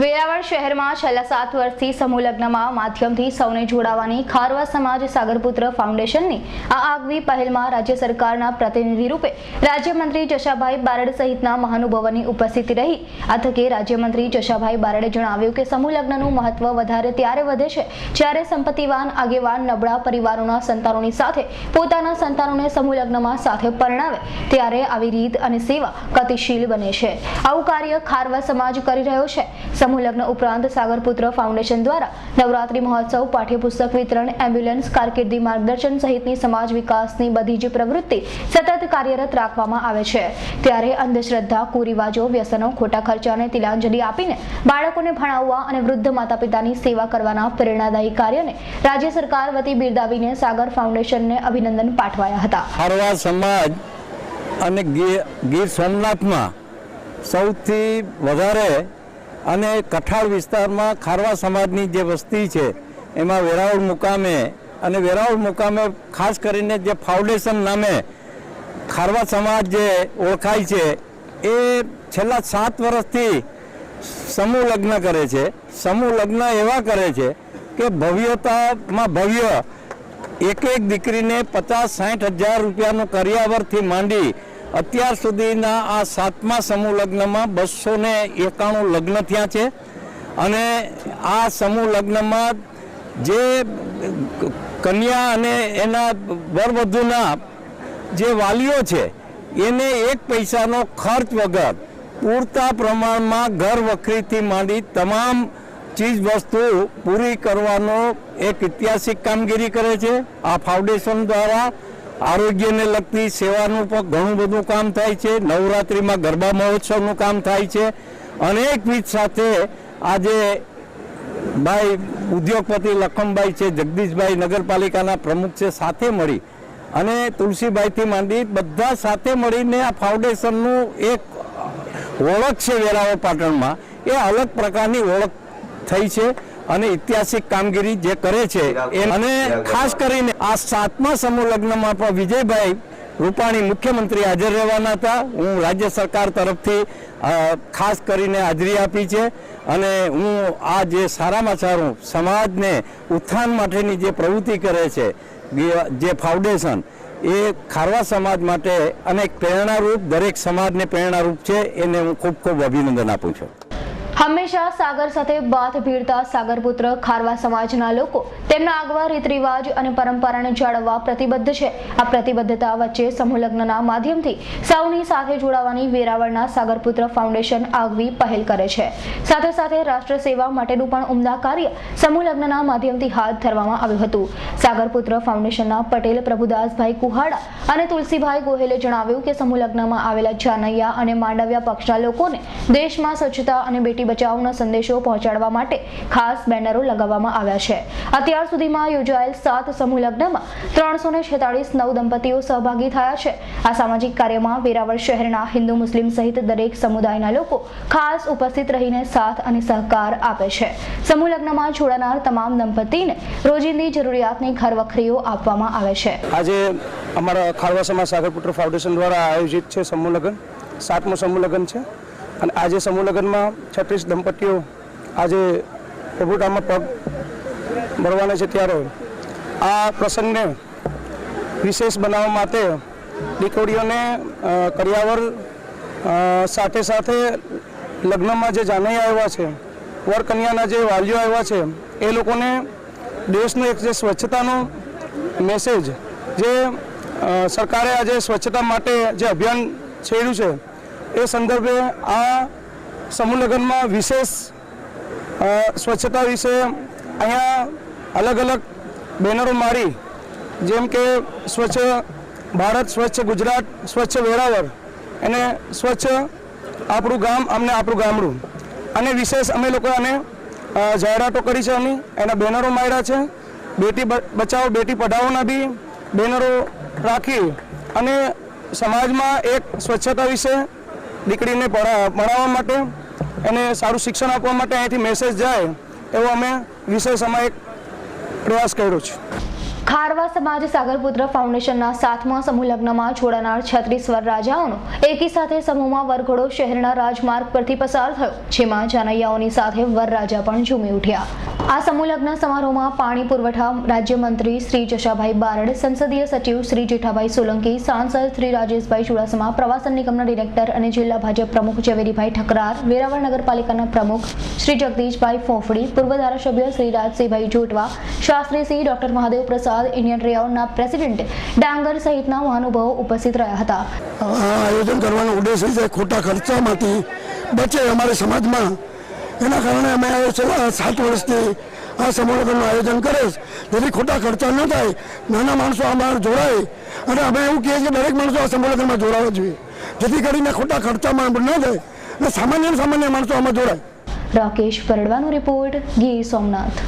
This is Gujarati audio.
વેરાવળ શહેરમાં છેલ્લા સાત વર્ષથી સમૂહ લગ્નમાં માધ્યમથી સૌને જોડાવાની ખારવા સમાજ સાગરપુત્ર ફાઉન્ડેશનની આ આગવી પહેલમાં રાજ્ય સરકારના પ્રતિનિધિ રૂપે રાજ્યમંત્રી જશાભાઈ બારડ સહિતના મહાનુભાવોની ઉપસ્થિતિ રહી. આ તકે રાજ્યમંત્રી જશાભાઈ બારડે જણાવ્યું કે સમૂહ લગ્નનું મહત્વ વધારે ત્યારે વધે છે જ્યારે સંપત્તિવાન, આગેવાન, નબળા પરિવારોના સંતાનોની સાથે પોતાના સંતાનોને સમૂહ લગ્નમાં સાથે પરણાવે ત્યારે આવી રીત અને સેવા ગતિશીલ બને છે. આવું કાર્ય ખારવા સમાજ કરી રહ્યો છે. સમૂહ લગ્ન ઉપરાંત સાગરપુત્ર ફાઉન્ડેશન દ્વારા નવરાત્રી મહોત્સવ, પાઠ્યપુસ્તક વિતરણ, એમ્બ્યુલન્સ, કારકિર્દી માર્ગદર્શન સહિતની સમાજ વિકાસની બધી જ પ્રવૃત્તિ સતત કાર્યરત રાખવામાં આવે છે. ત્યારે અંધશ્રદ્ધા, કુરિવાજો, વ્યસનો, ખોટા ખર્ચાને તિલાંજલિ આપીને બાળકોને ભણાવવા અને વૃદ્ધ માતા પિતાની સેવા કરવાના પ્રેરણાદાયી કાર્યને રાજ્ય સરકાર વતી બિરદાવીને સાગર ફાઉન્ડેશનને અભિનંદન પાઠવાયા હતા. ખારવા સમાજ અને ગીર સોમનાથમાં સૌથી વધારે અને કઠાળ વિસ્તારમાં ખારવા સમાજની જે વસ્તી છે, એમાં વેરાવળ મુકામે અને વેરાવળ મુકામે ખાસ કરીને જે ફાઉન્ડેશન નામે ખારવા સમાજ જે ઓળખાય છે, એ છેલ્લા સાત વર્ષથી સમૂહ લગ્ન કરે છે. સમૂહ લગ્ન એવા કરે છે કે ભવ્યતામાં ભવ્ય એક એક દીકરીને પચાસ સાઠ હજાર રૂપિયાનું કરિયાવરથી માંડી અત્યાર સુધીના આ સાતમા સમૂહ લગ્નમાં બસો ને એકાણું લગ્ન થયા છે. અને આ સમૂહ લગ્નમાં જે કન્યા અને એના વરવધુના જે વાલીઓ છે, એને એક પૈસાનો ખર્ચ વગર પૂરતા પ્રમાણમાં ઘર વખરીથી માંડી તમામ ચીજ વસ્તુ પૂરી કરવાનો એક ઐતિહાસિક કામગીરી કરે છે. આ ફાઉન્ડેશન દ્વારા આરોગ્યને લગતી સેવાનું પણ ઘણું બધું કામ થાય છે. નવરાત્રિમાં ગરબા મહોત્સવનું કામ થાય છે. અનેકવિધ સાથે આજે ભાઈ ઉદ્યોગપતિ લખમભાઈ છે, જગદીશભાઈ નગરપાલિકાના પ્રમુખ છે, સાથે મળી અને તુલસીભાઈથી માંડી બધા સાથે મળીને આ ફાઉન્ડેશનનું એક ઓળખ છે વેરાવળ પાટણમાં. એ અલગ પ્રકારની ઓળખ થઈ છે. અને ઐતિહાસિક કામગીરી જે કરે છે એ અને ખાસ કરીને આ સાતમા સમૂહ લગ્નમાં પણ વિજયભાઈ રૂપાણી મુખ્યમંત્રી હાજર રહેવાના હતા. હું રાજ્ય સરકાર તરફથી ખાસ કરીને હાજરી આપી છે અને હું આ જે સારામાં સારું સમાજને ઉત્થાન માટેની જે પ્રવૃત્તિ કરે છે જે ફાઉન્ડેશન એ ખારવા સમાજ માટે અનેક પ્રેરણારૂપ દરેક સમાજને પ્રેરણારૂપ છે. એને હું ખૂબ ખૂબ અભિનંદન આપું છું. હંમેશા સાગર સાથે બાથ ભીડતા સાગરપુત્ર ખારવા સમાજના લોકો તેમના આગવા રીત રિવાજ અને પરંપરાને જાળવવા પ્રતિબદ્ધ છે. આ પ્રતિબદ્ધતા વચ્ચે સમૂહ માધ્યમથી સૌની સાથે જોડાવાની વેરાવળના સાગરપુત્ર ફાઉન્ડેશન આગવી પહેલ કરે છે. સાથે સાથે રાષ્ટ્ર સેવા માટેનું પણ ઉમદા કાર્ય સમૂહ લગ્નના માધ્યમથી હાથ ધરવામાં આવ્યું હતું. સાગરપુત્ર ફાઉન્ડેશનના પટેલ પ્રભુદાસભાઈ કુહાડા અને તુલસીભાઈ ગોહેલે જણાવ્યું કે સમૂહ લગ્નમાં આવેલા જાનૈયા અને માંડવ્યા પક્ષના લોકોને દેશમાં સ્વચ્છતા અને બેટી બચાવનો સંદેશો પહોંચાડવા માટે ખાસ બેનરો લગાવવામાં આવ્યા છે. અત્યાર સુધીમાં યોજાયેલ સાત સમૂહ લગ્નમાં ત્રણસો ને છેતાળીસ નવ દંપતીઓ સહભાગી થયા છે. આ સામાજિક કાર્યમાં વેરાવળ શહેરના હિન્દુ મુસ્લિમ સહિત દરેક સમુદાયના લોકો ખાસ ઉપસ્થિત રહીને સાથ અને સહકાર આપે છે. સમૂહ લગ્નમાં જોડાનાર તમામ દંપતીને રોજિંદી જરૂરિયાતની ઘરવખરીઓ આપવામાં આવે છે. આજે અમારા ખારવા સમાજ સાગરપુત્ર ફાઉન્ડેશન દ્વારા આયોજિત છે સમૂહ લગ્ન. સાતમું સમૂહ લગ્ન છે. અને આજે સમૂહ લગ્નમાં છત્રીસ દંપતીઓ આજે પ્રભુતામાં પગ ભરવાના છે ત્યારે આ પ્રસંગને વિશેષ બનાવવા માટે દીકરીઓને કર્યાવર સાથે સાથે લગ્નમાં જે જાનૈયા આવ્યા છે વર કન્યાના જે વાલીઓ આવ્યા છે, એ લોકોને દેશનો એક જે સ્વચ્છતાનો મેસેજ જે સરકારે આજે સ્વચ્છતા માટે જે અભિયાન છેડ્યું છે એ સંદર્ભે આ સમૂહલગ્નમાં વિશેષ સ્વચ્છતા વિશે અહીંયા અલગ અલગ બેનરો મારી, જેમ કે સ્વચ્છ ભારત, સ્વચ્છ ગુજરાત, સ્વચ્છ વેરાવળ, અને સ્વચ્છ આપણું ગામ, અમને આપણું ગામડું. અને વિશેષ અમે લોકો આને જાહેરાતો કરી છે એની એના બેનરો માર્યા છે. બેટી બચાવો, બેટી પઢાઓના બી બેનરો રાખી અને સમાજમાં એક સ્વચ્છતા વિશે દીકરીને ભણા- ભણાવવા માટે એને સારું શિક્ષણ આપવા માટે અહીંથી મેસેજ જાય એવો અમે અમે એક પ્રયાસ કર્યો છે. ખારવા સમાજ સાગરપુત્ર ફાઉન્ડેશનના સાતમા સમૂહ લગ્નમાં જોડાનાર છત્રીસ વરરાજાઓનો એકી સાથે સમૂહમાં વરઘોડો શહેરના રાજમાર્ગ પરથી પસાર થયો, જેમાં જાનૈયાઓની સાથે વરરાજા પણ ઝૂમી ઉઠ્યા. આ સમૂહલગ્ન સમારોહમાં પાણી પુરવઠા રાજ્યમંત્રી શ્રી જશાભાઈ બારડ, સંસદીય સચિવ શ્રી જેઠાભાઈ સોલંકી, સાંસદ શ્રી રાજેશભાઈ ચુડાસમા, પ્રવાસન નિગમના ડિરેક્ટર અને જિલ્લા ભાજપ પ્રમુખ ઝવેરીભાઈ ઠકરાર, વેરાવળ નગરપાલિકાના પ્રમુખ શ્રી જગદીશભાઈ ફોફડી, પૂર્વ ધારાસભ્ય Shri Rajsinhbhai Jotva Shastrishri doctor Mahadev Prasad, Indian રેઓનના president ડાંગર સહિતના મહાનુભાવો ઉપસ્થિત રહ્યા હતા. આયોજન કરવાનો ઉદ્દેશ ખોટા ખર્ચામાંથી બચે અમારા સમાજમાં એના કારણે અમે છેલ્લા સાત વર્ષથી આ સમૂહલગ્નનું આયોજન કરે. જેથી ખોટા ખર્ચા ન થાય, નાના માણસો આમાં જોડાય, અને અમે એવું કહીએ કે દરેક માણસો આ સમૂહલગ્નમાં જોડાવા જોઈએ. જેથી કરીને ખોટા ખર્ચામાં ન થાય અને સામાન્ય સામાન્ય માણસો આમાં જોડાય. રાકેશ પરડવાનો રિપોર્ટ, ગીર સોમનાથ.